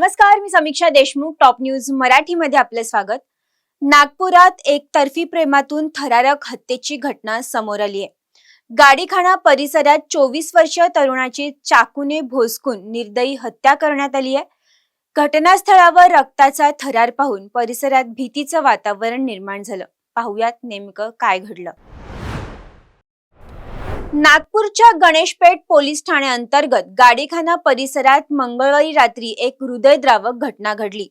नमस्कार मी Samiksha Deshmukh top news मराठीमध्ये आपले स्वागत. नागपुरात एकतर्फी प्रेमातून थरारक हत्येची घटना समोर आली आहे गाडीखाना परिसरात चोवीस वर्षीय तरुणाची चाकूने भोसकून निर्दयी हत्या करण्यात आली आहे घटनास्थळावर रक्ताचा थरार पाहून परिसरात भीतीचं वातावरण निर्माण झालं. पाहुयात नेमकं काय घडलं. नागपूरच्या गणेशपेठ पोलीस ठाण्याअंतर्गत गाडीखाना परिसरात मंगळवारी रात्री एक हृदयद्रावक घटना घडली.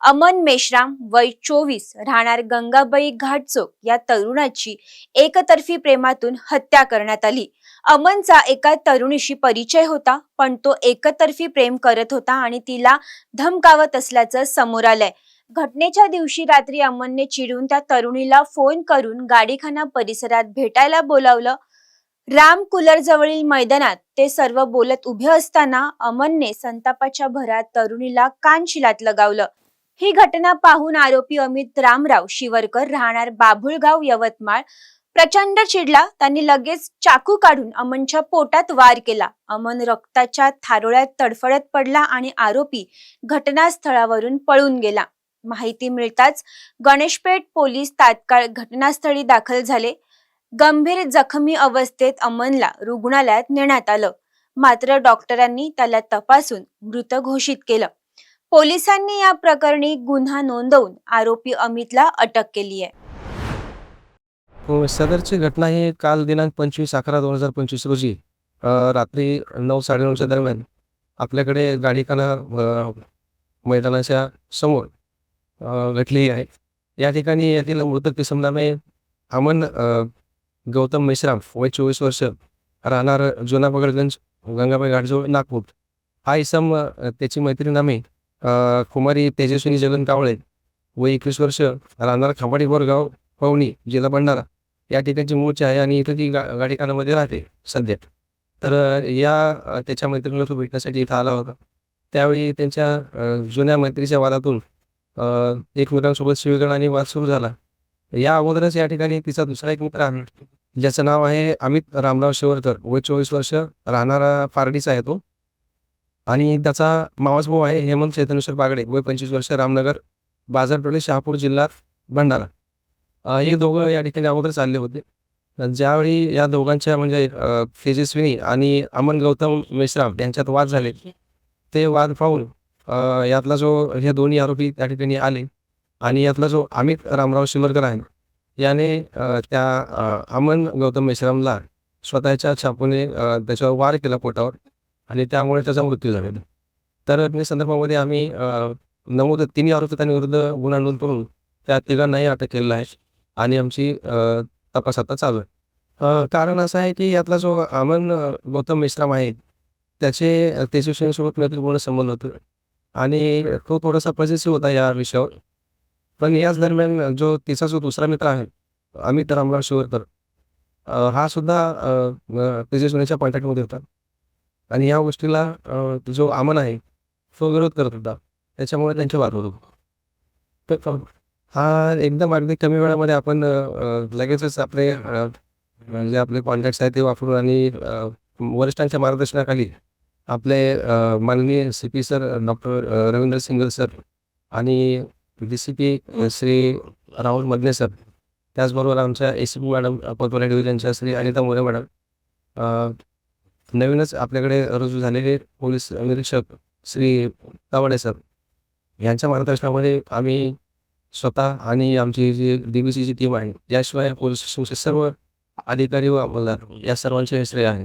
अमन मेश्राम वय चोवीस राहणार गंगाबाई घाटचोक या तरुणाची एकतर्फी प्रेमातून हत्या करण्यात आली. अमनचा एका तरुणीशी परिचय होता पण तो एकतर्फी प्रेम करत होता आणि तिला धमकावत असल्याचं समोर आलंय. घटनेच्या दिवशी रात्री अमनने चिडून त्या तरुणीला फोन करून गाडीखाना परिसरात भेटायला बोलावलं. राम कुलर जवळील मैदानात ते सर्व बोलत उभे असताना अमनने संतापाच्या भरात तरुणीला कानशिलात लगावलं. ही घटना पाहून आरोपी अमित रामराव शिवरकर राहणार बाभुळगाव यवतमाळ प्रचंड चिडला. त्यांनी लगेच चाकू काढून अमनच्या पोटात वार केला. अमन रक्ताच्या थारोळ्यात तडफडत पडला आणि आरोपी घटनास्थळावरून पळून गेला. माहिती मिळताच गणेशपेठ पोलीस तात्काळ घटनास्थळी दाखल झाले. गंभीर जखमी अवस्थेत अमनला रुग्णालयात नेण्यात आलं. मात्र डॉक्टरांनी त्याला तपासून मृत घोषित केलं. पोलिसांनी या प्रकरणी गुन्हा नोंदवून आरोपी अमितला अटक केली आहे. हो, सदरची घटना ही काल दिनांक पंचवीस अकरा दोन हजार पंचवीस रोजी अ, रात्री नऊ साडेनऊच्या दरम्यान आपल्याकडे गाडीखाना अ, मैदानाच्या समोर अ, आहे. या ठिकाणी यातील मृतक किसमनामे अमन अ, गौतम मेश्राम वय चोवीस वर्ष राहणार जुना पगडगंज गंगाबाई घाटजवळ नागपूर. हा इसम त्याची मैत्रीण नामे कुमारी तेजस्विनी जगन कावळे वय एकवीस वर्ष राहणार खांबाडी बोरगाव पवनी जिल्हा भंडारा. या ठिकाणची मूळची आहे आणि इथं ती गा गाडीखानामध्ये राहते सध्या. तर या त्याच्या मैत्रिणीला तो भेटण्यासाठी इथं आला होता. त्यावेळी त्यांच्या जुन्या मैत्रीच्या वादातून एकमेकांसोबत शिवीगाळ आणि वाद सुरू झाला. या अगोदरच या ठिकाणी तिचा दुसरा एक मित्र आहे. ज्याचं नाव आहे अमित रामराव शेवरकर. वय चोवीस वर्ष राहणारा पारडीचा आहे तो. आणि त्याचा मावस भाऊ आहे हेमंत चैतनेश्वर बागडे. वय पंचवीस वर्ष रामनगर बाजारटोले शहापूर जिल्हा भंडारा. हे दोघं या ठिकाणी अगोदर चालले होते. ज्यावेळी या दोघांच्या म्हणजे तेजस्विनी आणि अमन गौतम मेश्राम यांच्यात वाद झाले ते वाद पाहून यातला जो हे दोन्ही आरोपी त्या ठिकाणी आले. आणि यातला जो अमित रामराव शिमरकर आहे याने त्या अमन गौतम मेश्रामला स्वतःच्या छापूने त्याच्यावर वार केला पोटावर आणि त्यामुळे त्याचा मृत्यू झालेला तर या संदर्भामध्ये आम्ही नमोद नमूद तिन्ही आरोपितांविरुद्ध गुन्हा नोंद करून त्या तिघांनाही अटक केलेला आहे आणि आमची तपास आता चालू आहे. कारण असं आहे की यातला जो अमन गौतम मेश्राम आहे त्याचे अ, तेजस्विनीसोबत मैत्रीपूर्ण संबंध होतो आणि तो थोडासा पॉझिटिव्ह होता या विषयावर. पण याच दरम्यान जो तिचा जो दुसरा मित्र आहे अमित रामराव शिवरकर हा सुद्धा तेजस अ, कॉन्टॅक्टमध्ये होता. आणि या गोष्टीला जो आमन आहे तो विरोध करत होता. त्याच्यामुळे त्यांचे वाद होत हा एकदम अगदी कमी वेळामध्ये आपण लगेचच आपले जे म्हणजे आपले कॉन्टॅक्ट्स आहेत ते वापरून आणि वरिष्ठांच्या मार्गदर्शनाखाली आपले माननीय C P sir doctor Ravindra Singal sir आणि D C P Shri Rahul Madne sir. त्याचबरोबर आमच्या A C P madam Patore डिव्हिजनच्या श्री अनिता मोरे मॅडम. नवीनच आपल्याकडे रुजू झालेले पोलीस निरीक्षक श्री तावडे सर. यांच्या मार्गदर्शनामध्ये आम्ही स्वतः आणि आमची जी डी बी सीची टीम आहे याशिवाय पोलीस स्टेशनचे सर्व अधिकारी व अंमलदार या सर्वांचे श्रेय आहे.